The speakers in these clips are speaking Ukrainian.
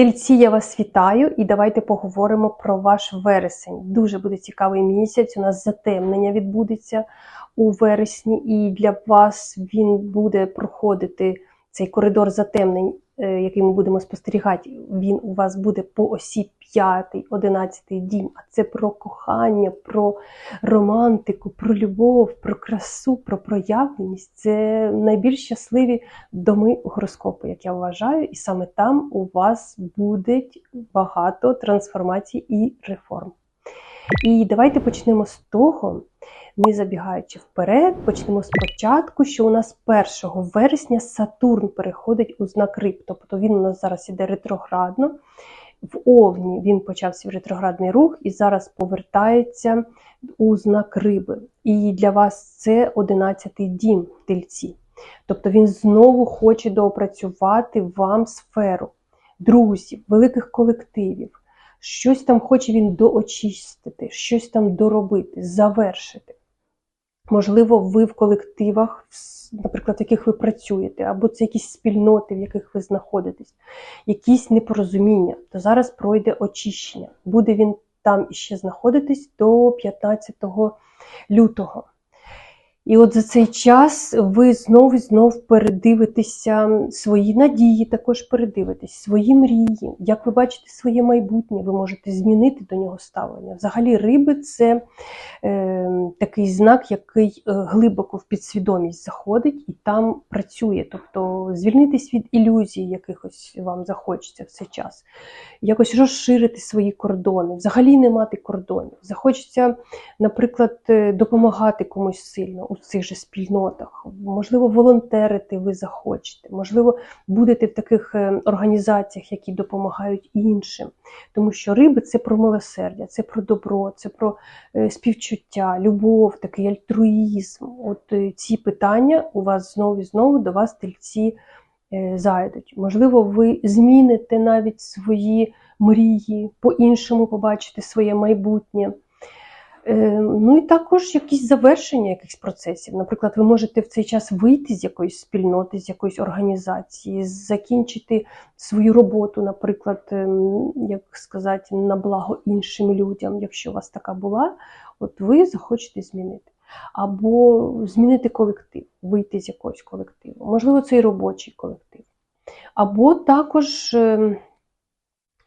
Тельці, я вас вітаю і давайте поговоримо про ваш вересень. Дуже буде цікавий місяць. У нас затемнення відбудеться у вересні, і для вас він буде проходити цей коридор затемнень, е, який ми будемо спостерігати. Він у вас буде по осі 5, 11 дім. А це про кохання, про романтику, про любов, про красу, про проявленість. Це найбільш щасливі доми гороскопу, як я вважаю, і саме там у вас буде багато трансформацій і реформ. І давайте почнемо з того, не забігаючи вперед, почнемо спочатку, що у нас 1 вересня Сатурн переходить у знак Риб, тобто він у нас зараз іде ретроградно. В Овні він почав свій ретроградний рух і зараз повертається у знак риби. І для вас це 11-й дім тельці. Тобто він знову хоче доопрацювати вам сферу друзів, великих колективів. Щось там хоче він доочистити, щось там доробити, завершити. Можливо, ви в колективах, наприклад, в яких ви працюєте, або це якісь спільноти, в яких ви знаходитесь, якісь непорозуміння, то зараз пройде очищення. Буде він там іще знаходитись до 15 лютого. І от за цей час ви знову і знов передивитеся свої надії, також передивитесь, свої мрії, як ви бачите своє майбутнє, ви можете змінити до нього ставлення. Взагалі, риби це е, такий знак, який е, глибоко в підсвідомість заходить і там працює. Тобто звільнитись від ілюзій, якихось вам захочеться в цей час, якось розширити свої кордони, взагалі не мати кордонів. Захочеться, наприклад, е, допомагати комусь сильно у цих же спільнотах. Можливо, волонтерити ви захочете, можливо, будете в таких е, організаціях, які допомагають іншим. Тому що риби це про милосердя, це про добро, це про е, співчуття, любов, такий альтруїзм. От е, ці питання у вас знову і знову до вас тельці зайдуть. Можливо, ви зміните навіть свої мрії, по-іншому побачите своє майбутнє. Ну і також якісь завершення якихось процесів. Наприклад, ви можете в цей час вийти з якоїсь спільноти, з якоїсь організації, закінчити свою роботу, наприклад, ем, як сказати, на благо іншим людям, якщо у вас така була, от ви захочете змінити. Або змінити колектив, вийти з якогось колективу. Можливо, це і робочий колектив. Або також.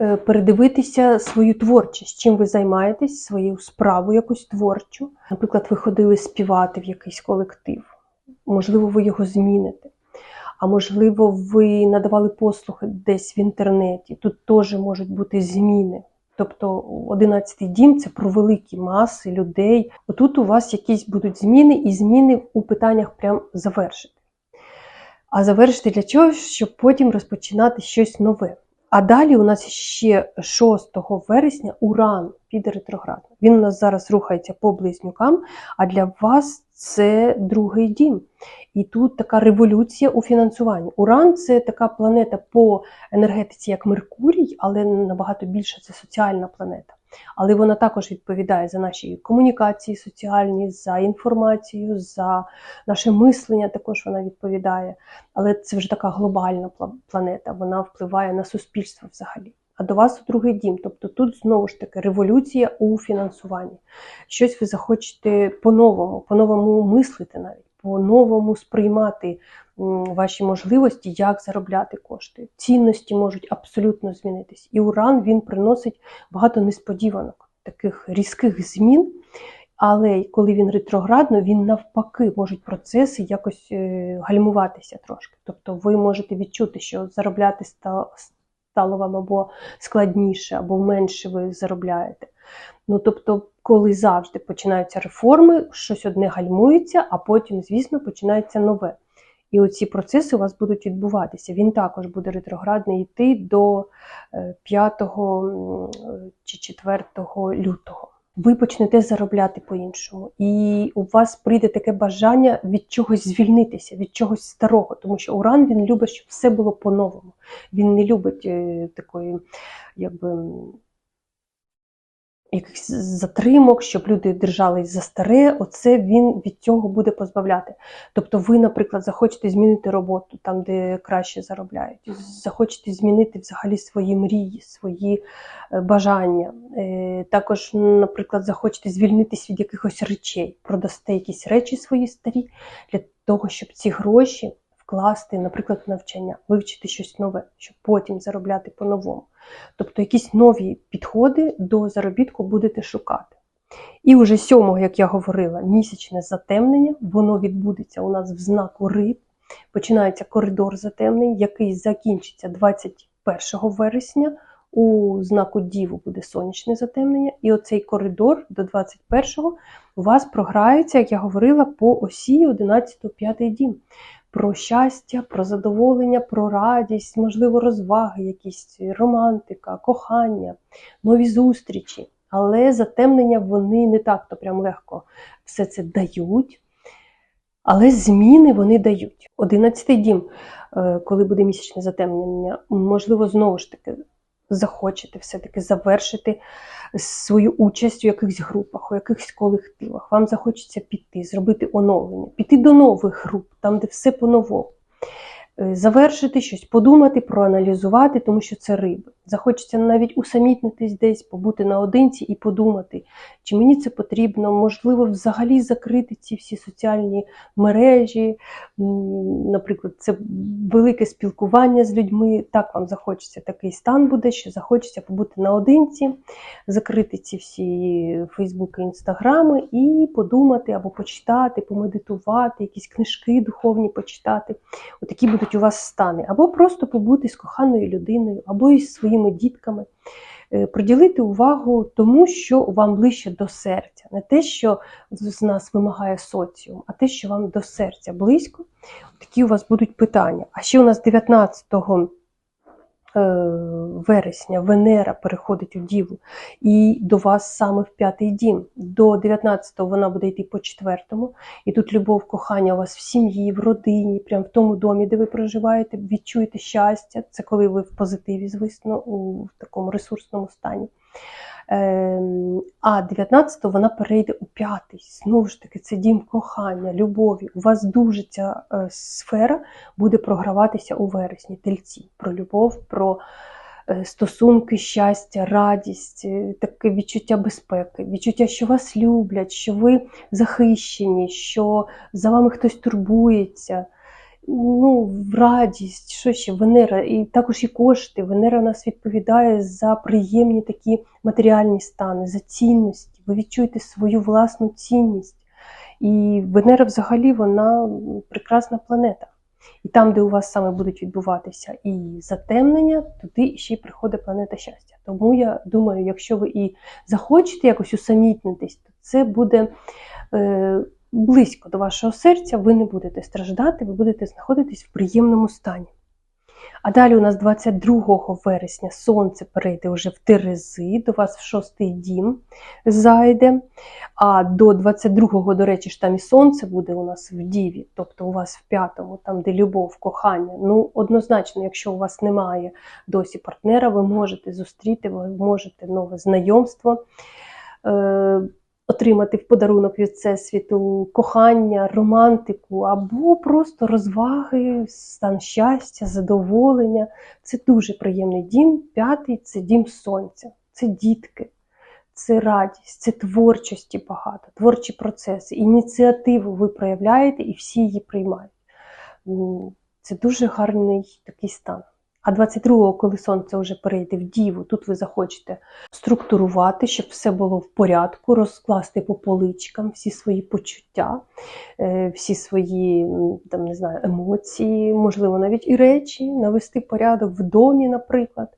Е, передивитися свою творчість, чим ви займаєтесь, свою справу якусь творчу. Наприклад, ви ходили співати в якийсь колектив, можливо, ви його зміните. А можливо, ви надавали послуги десь в інтернеті. Тут теж можуть бути зміни. Тобто 11-й дім це про великі маси людей. Отут у вас якісь будуть зміни, і зміни у питаннях прям завершити. А завершити для чого? Щоб потім розпочинати щось нове. А далі у нас ще 6 вересня Уран піде ретроградно. Він у нас зараз рухається по близнюкам, а для вас це другий дім. І тут така революція у фінансуванні. Уран це така планета по енергетиці, як Меркурій, але набагато більше це соціальна планета. Але вона також відповідає за наші комунікації соціальні, за інформацію, за наше мислення. Також вона відповідає. Але це вже така глобальна планета, вона впливає на суспільство взагалі. А до вас у другий дім. Тобто тут знову ж таки революція у фінансуванні. Щось ви захочете по-новому, по-новому мислити навіть, по-новому сприймати ваші можливості, як заробляти кошти. Цінності можуть абсолютно змінитись. І уран він приносить багато несподіванок, таких різких змін. Але коли він ретроградно, він навпаки можуть процеси якось е, гальмуватися трошки. Тобто ви можете відчути, що заробляти стало вам або складніше, або менше ви заробляєте. Ну тобто, коли завжди починаються реформи, щось одне гальмується, а потім, звісно, починається нове. І оці процеси у вас будуть відбуватися. Він також буде ретроградний йти до 5 е, чи 4 лютого. Ви почнете заробляти по-іншому, і у вас прийде таке бажання від чогось звільнитися, від чогось старого, тому що Уран він любить, щоб все було по-новому. Він не любить е, такої, якби якихось затримок, щоб люди держались за старе, оце він від цього буде позбавляти. Тобто, ви, наприклад, захочете змінити роботу там, де краще заробляють, захочете змінити взагалі свої мрії, свої е, бажання. Е, Також, наприклад, захочете звільнитись від якихось речей, продасте якісь речі свої старі для того, щоб ці гроші вкласти, наприклад, навчання, вивчити щось нове, щоб потім заробляти по-новому. Тобто якісь нові підходи до заробітку будете шукати. І уже сьомого, як я говорила, місячне затемнення, воно відбудеться у нас в знаку риб. Починається коридор затемнень, який закінчиться 21 вересня. У знаку Діву буде сонячне затемнення, і оцей коридор до 21-го у вас програється, як я говорила, по осі 11-5 дім про щастя, про задоволення, про радість, можливо, розваги, якісь романтика, кохання, нові зустрічі. Але затемнення вони не так-то прям легко все це дають. Але зміни вони дають. Одинадцятий дім, е, коли буде місячне затемнення, можливо, знову ж таки захочете все-таки завершити свою участь у якихось групах, у якихось колективах. Вам захочеться піти, зробити оновлення, піти до нових груп, там, де все по-новому. Е, завершити щось, подумати, проаналізувати, тому що це риби. Захочеться навіть усамітнитись десь, побути наодинці і подумати, чи мені це потрібно, можливо, взагалі закрити ці всі соціальні мережі. Наприклад, це велике спілкування з людьми. Так вам захочеться такий стан буде, що захочеться побути наодинці, закрити ці всі Фейсбуки, Інстаграми і подумати або почитати, помедитувати, якісь книжки духовні почитати. Отакі будуть у вас стани, або просто побути з коханою людиною, або із своїми дітками. Е, приділити увагу тому, що вам ближче до серця, не те, що з нас вимагає соціум, а те, що вам до серця близько. Такі у вас будуть питання. А ще у нас 19 Е, вересня Венера переходить у Діву і до вас саме в п'ятий дім. До 19-го вона буде йти по четвертому. І тут любов, кохання у вас в сім'ї, в родині, прямо в тому домі, де ви проживаєте, відчуєте щастя. Це коли ви в позитиві, звісно, у такому ресурсному стані. Ем, а 19-го вона перейде у п'ятий. Знову ж таки, це дім кохання, любові. У вас дуже ця е, сфера буде програватися у вересні, тельці. Про любов, про е, стосунки, щастя, радість, е, таке відчуття безпеки, відчуття, що вас люблять, що ви захищені, що за вами хтось турбується ну, радість, що ще Венера, і також і кошти. Венера у нас відповідає за приємні такі матеріальні стани, за цінності. Ви відчуєте свою власну цінність. І Венера взагалі вона прекрасна планета. І там, де у вас саме будуть відбуватися і затемнення, туди ще й приходить планета щастя. Тому я думаю, якщо ви і захочете якось усамітнитись, то це буде. Е, близько до вашого серця, ви не будете страждати, ви будете знаходитись в приємному стані. А далі у нас 22 вересня сонце перейде вже в Терези, до вас в шостий дім зайде. А до 22-го, до речі, ж там і сонце буде у нас в Діві, тобто у вас в п'ятому, там, де любов, кохання. Ну, однозначно, якщо у вас немає досі партнера, ви можете зустріти, ви можете нове знайомство. Отримати в подарунок від всесвіту кохання, романтику або просто розваги, стан щастя, задоволення. Це дуже приємний дім. П'ятий це дім сонця, це дітки, це радість, це творчості багато, творчі процеси, ініціативу ви проявляєте і всі її приймають. Це дуже гарний такий стан. А 22-го, коли сонце вже перейде в діву, тут ви захочете структурувати, щоб все було в порядку, розкласти по поличкам всі свої почуття, е, всі свої там, не знаю, емоції, можливо, навіть і речі, навести порядок в домі, наприклад,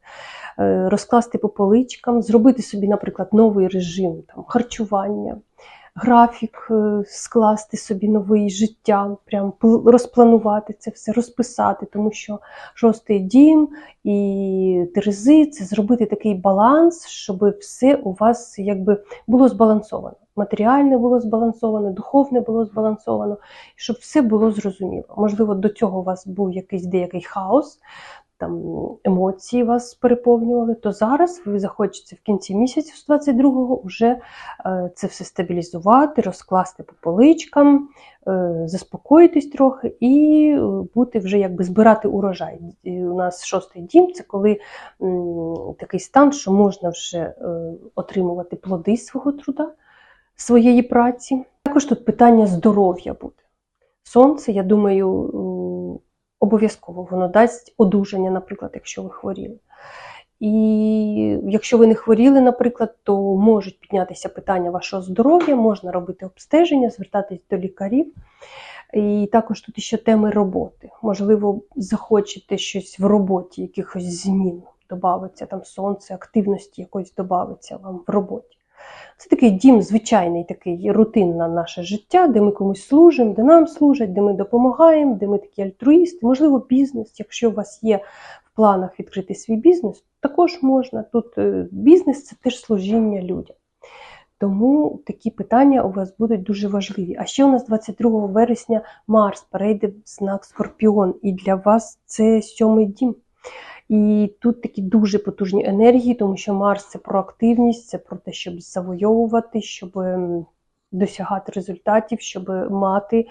е, розкласти по поличкам, зробити собі, наприклад, новий режим там, харчування графік е, скласти собі новий життя, прям розпланувати це все, розписати, тому що шостий дім і Терези це зробити такий баланс, щоб все у вас якби було збалансовано. Матеріальне було збалансовано, духовне було збалансовано, щоб все було зрозуміло. Можливо, до цього у вас був якийсь деякий хаос. Там емоції вас переповнювали, то зараз ви захочете в кінці місяця з 22-го вже е, це все стабілізувати, розкласти по поличкам, е, заспокоїтись трохи і е, бути вже якби збирати урожай. І у нас шостий дім це коли такий стан, що можна вже отримувати плоди свого труда, своєї праці. Також тут питання здоров'я буде. Сонце, я думаю, обов'язково воно дасть одужання, наприклад, якщо ви хворіли. І якщо ви не хворіли, наприклад, то можуть піднятися питання вашого здоров'я, можна робити обстеження, звертатись до лікарів. І також тут ще теми роботи. Можливо, захочете щось в роботі, якихось змін додавиться, там сонце, активності якоїсь додавиться вам в роботі. Це такий дім, звичайний, такий рутинне наше життя, де ми комусь служимо, де нам служать, де ми допомагаємо, де ми такі альтруїсти, можливо, бізнес. Якщо у вас є в планах відкрити свій бізнес, також можна. Тут е, бізнес це теж служіння людям. Тому такі питання у вас будуть дуже важливі. А ще у нас 22 вересня Марс перейде в знак Скорпіон, і для вас це сьомий дім. І тут такі дуже потужні енергії, тому що Марс це про активність, це про те, щоб завойовувати, щоб ем, досягати результатів, щоб мати,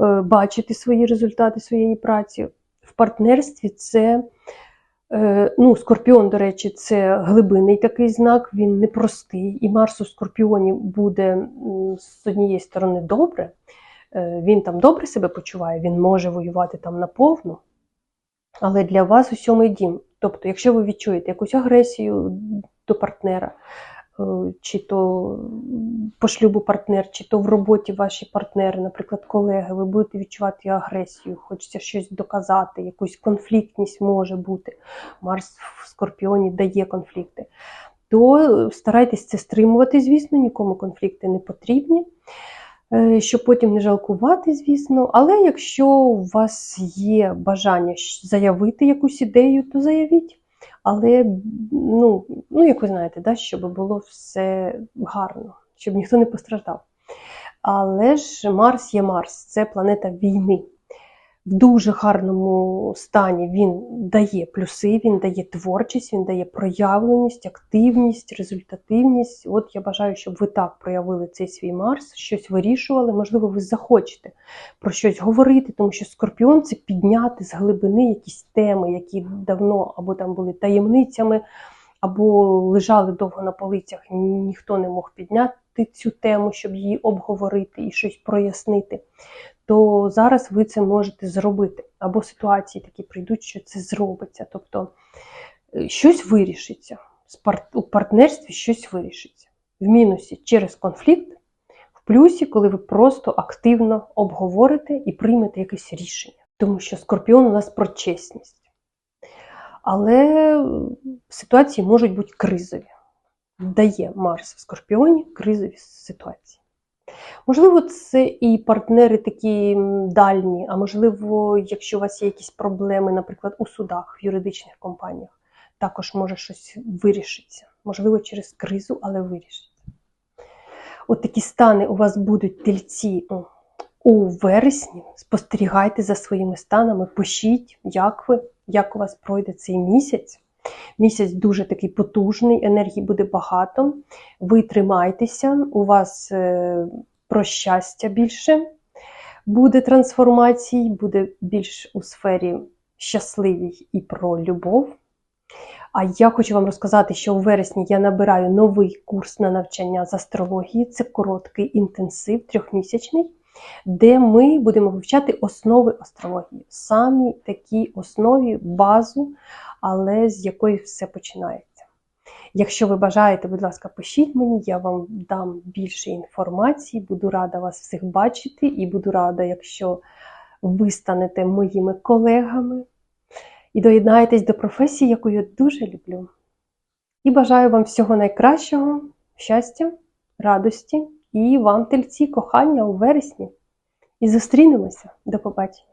е, бачити свої результати своєї праці. В партнерстві це. Е, Ну, Скорпіон, до речі, це глибинний такий знак, він непростий. І Марс у Скорпіоні буде з однієї сторони добре. Е, Він там добре себе почуває, він може воювати там наповну. Але для вас у сьомий дім. Тобто, якщо ви відчуєте якусь агресію до партнера, е, чи то по шлюбу партнер, чи то в роботі ваші партнери, наприклад, колеги, ви будете відчувати агресію, хочеться щось доказати, якусь конфліктність може бути. Марс в Скорпіоні дає конфлікти. То старайтесь це стримувати, звісно, нікому конфлікти не потрібні щоб потім не жалкувати, звісно. Але якщо у вас є бажання заявити якусь ідею, то заявіть. Але, ну, ну як ви знаєте, да, щоб було все гарно, щоб ніхто не постраждав. Але ж Марс є Марс, це планета війни. В дуже гарному стані він дає плюси, він дає творчість, він дає проявленість, активність, результативність. От я бажаю, щоб ви так проявили цей свій Марс, щось вирішували. Можливо, ви захочете про щось говорити, тому що скорпіон це підняти з глибини якісь теми, які давно або там були таємницями, або лежали довго на полицях, ніхто не мог підняти цю тему, щоб її обговорити і щось прояснити. То зараз ви це можете зробити. Або ситуації такі прийдуть, що це зробиться. Тобто е, щось вирішиться. У партнерстві щось вирішиться. В мінусі через конфлікт, в плюсі, коли ви просто активно обговорите і приймете якесь рішення. Тому що скорпіон у нас про чесність. Але е, ситуації можуть бути кризові. Дає Марс в Скорпіоні кризові ситуації. Можливо, це і партнери такі дальні, а можливо, якщо у вас є якісь проблеми, наприклад, у судах, в юридичних компаніях, також може щось вирішитися. Можливо, через кризу, але вирішиться. От такі стани у вас будуть тельці у вересні. Спостерігайте за своїми станами, пишіть, як ви, як у вас пройде цей місяць. Місяць дуже такий потужний, енергії буде багато. Ви тримайтеся, у вас е, про щастя більше буде трансформацій, буде більш у сфері щасливій і про любов. А я хочу вам розказати, що у вересні я набираю новий курс на навчання з астрології. Це короткий інтенсив, трьохмісячний, де ми будемо вивчати основи астрології. Самі такі основі, базу, але з якої все починається. Якщо ви бажаєте, будь ласка, пишіть мені, я вам дам більше інформації, буду рада вас всіх бачити і буду рада, якщо ви станете моїми колегами і доєднаєтесь до професії, яку я дуже люблю. І бажаю вам всього найкращого, щастя, радості і вам, тельці, кохання у вересні. І зустрінемося. До побачення!